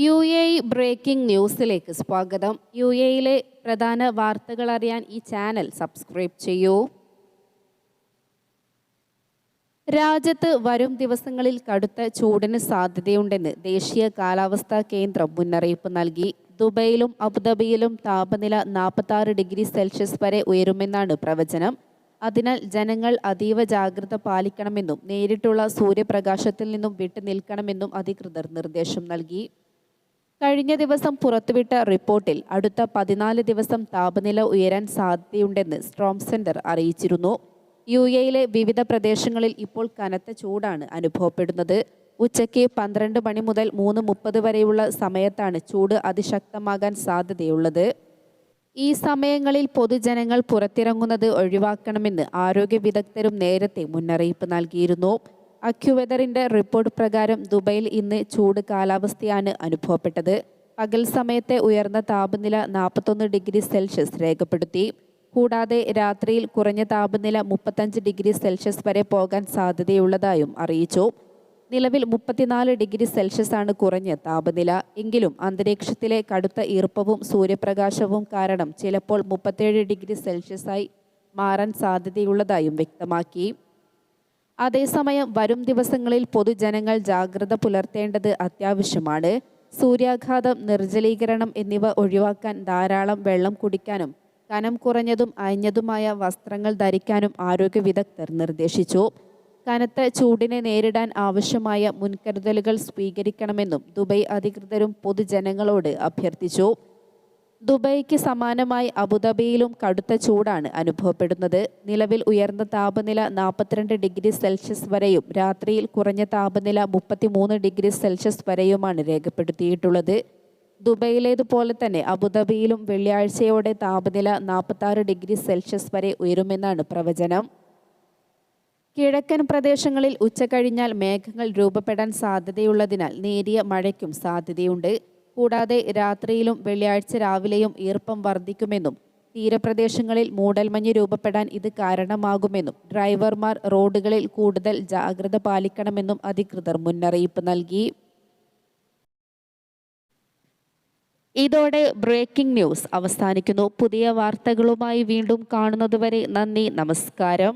U A breaking ന്യൂസിലേക്ക് സ്വാഗതം. U എയിലെ പ്രധാന വാർത്തകൾ അറിയാൻ ഈ ചാനൽ സബ്സ്ക്രൈബ് ചെയ്യൂ. രാജ്യത്ത് വരും ദിവസങ്ങളിൽ കടുത്ത ചൂടിന് സാധ്യതയുണ്ടെന്ന് ദേശീയ കാലാവസ്ഥാ കേന്ദ്രം മുന്നറിയിപ്പ് നൽകി. ദുബൈയിലും അബുദാബിയിലും താപനില നാൽപ്പത്താറ് ഡിഗ്രി സെൽഷ്യസ് വരെ ഉയരുമെന്നാണ് പ്രവചനം. അതിനാൽ ജനങ്ങൾ അതീവ ജാഗ്രത പാലിക്കണമെന്നും നേരിട്ടുള്ള സൂര്യപ്രകാശത്തിൽ നിന്നും വിട്ടുനിൽക്കണമെന്നും അധികൃതർ നിർദ്ദേശം നൽകി. കഴിഞ്ഞ ദിവസം പുറത്തുവിട്ട റിപ്പോർട്ടിൽ അടുത്ത പതിനാല് ദിവസം താപനില ഉയരാൻ സാധ്യതയുണ്ടെന്ന് സ്ട്രോം സെന്റർ അറിയിച്ചിരുന്നു. യു എയിലെ വിവിധ പ്രദേശങ്ങളിൽ ഇപ്പോൾ കനത്ത ചൂടാണ് അനുഭവപ്പെടുന്നത്. ഉച്ചയ്ക്ക് പന്ത്രണ്ട് മണി മുതൽ മൂന്ന് മുപ്പത് വരെയുള്ള സമയത്താണ് ചൂട് അതിശക്തമാകാൻ സാധ്യതയുള്ളത്. ഈ സമയങ്ങളിൽ പൊതുജനങ്ങൾ പുറത്തിറങ്ങുന്നത് ഒഴിവാക്കണമെന്ന് ആരോഗ്യ വിദഗ്ധരും നേരത്തെ മുന്നറിയിപ്പ് നൽകിയിരുന്നു. അക്യുവെദറിന്റെ റിപ്പോർട്ട് പ്രകാരം ദുബൈയിൽ ഇന്ന് ചൂട് കാലാവസ്ഥയാണ് അനുഭവപ്പെട്ടത്. പകൽ സമയത്തെ ഉയർന്ന താപനില നാൽപ്പത്തൊന്ന് ഡിഗ്രി സെൽഷ്യസ് രേഖപ്പെടുത്തി. കൂടാതെ രാത്രിയിൽ കുറഞ്ഞ താപനില മുപ്പത്തഞ്ച് ഡിഗ്രി സെൽഷ്യസ് വരെ പോകാൻ സാധ്യതയുള്ളതായും അറിയിച്ചു. നിലവിൽ മുപ്പത്തിനാല് ഡിഗ്രി സെൽഷ്യസ് ആണ് കുറഞ്ഞ താപനില. എങ്കിലും അന്തരീക്ഷത്തിലെ കടുത്ത ഈർപ്പവും സൂര്യപ്രകാശവും കാരണം ചിലപ്പോൾ മുപ്പത്തേഴ് ഡിഗ്രി സെൽഷ്യസായി മാറാൻ സാധ്യതയുള്ളതായും വ്യക്തമാക്കി. അതേസമയം വരും ദിവസങ്ങളിൽ പൊതുജനങ്ങൾ ജാഗ്രത പുലർത്തേണ്ടത് അത്യാവശ്യമാണ്. സൂര്യാഘാതം നിർജലീകരണം എന്നിവ ഒഴിവാക്കാൻ ധാരാളം വെള്ളം കുടിക്കാനും കനം കുറഞ്ഞതും അയഞ്ഞതുമായ വസ്ത്രങ്ങൾ ധരിക്കാനും ആരോഗ്യ വിദഗ്ധർ നിർദ്ദേശിച്ചു. കനത്ത ചൂടിനെ നേരിടാൻ ആവശ്യമായ മുൻകരുതലുകൾ സ്വീകരിക്കണമെന്നും ദുബൈ അധികൃതരും പൊതുജനങ്ങളോട് അഭ്യർത്ഥിച്ചു. ദുബൈക്ക് സമാനമായി അബുദാബിയിലും കടുത്ത ചൂടാണ് അനുഭവപ്പെടുന്നത്. നിലവിൽ ഉയർന്ന താപനില നാൽപ്പത്തിരണ്ട് ഡിഗ്രി സെൽഷ്യസ് വരെയും രാത്രിയിൽ കുറഞ്ഞ താപനില മുപ്പത്തിമൂന്ന് ഡിഗ്രി സെൽഷ്യസ് വരെയുമാണ് രേഖപ്പെടുത്തിയിട്ടുള്ളത്. ദുബൈയിലേതുപോലെ തന്നെ അബുദാബിയിലും വെള്ളിയാഴ്ചയോടെ താപനില നാൽപ്പത്താറ് ഡിഗ്രി സെൽഷ്യസ് വരെ ഉയരുമെന്നാണ് പ്രവചനം. കിഴക്കൻ പ്രദേശങ്ങളിൽ ഉച്ചകഴിഞ്ഞാൽ മേഘങ്ങൾ രൂപപ്പെടാൻ സാധ്യതയുള്ളതിനാൽ നേരിയ മഴയ്ക്കും സാധ്യതയുണ്ട്. കൂടാതെ രാത്രിയിലും വെള്ളിയാഴ്ച രാവിലെയും ഈർപ്പം വർദ്ധിക്കുമെന്നും തീരപ്രദേശങ്ങളിൽ മൂടൽമഞ്ഞ് രൂപപ്പെടാൻ ഇത് കാരണമാകുമെന്നും ഡ്രൈവർമാർ റോഡുകളിൽ കൂടുതൽ ജാഗ്രത പാലിക്കണമെന്നും അധികൃതർ മുന്നറിയിപ്പ് നൽകി. ഇതോടെ ബ്രേക്കിംഗ് ന്യൂസ് അവസാനിക്കുന്നു. പുതിയ വാർത്തകളുമായി വീണ്ടും കാണുന്നതുവരെ നന്ദി നമസ്കാരം.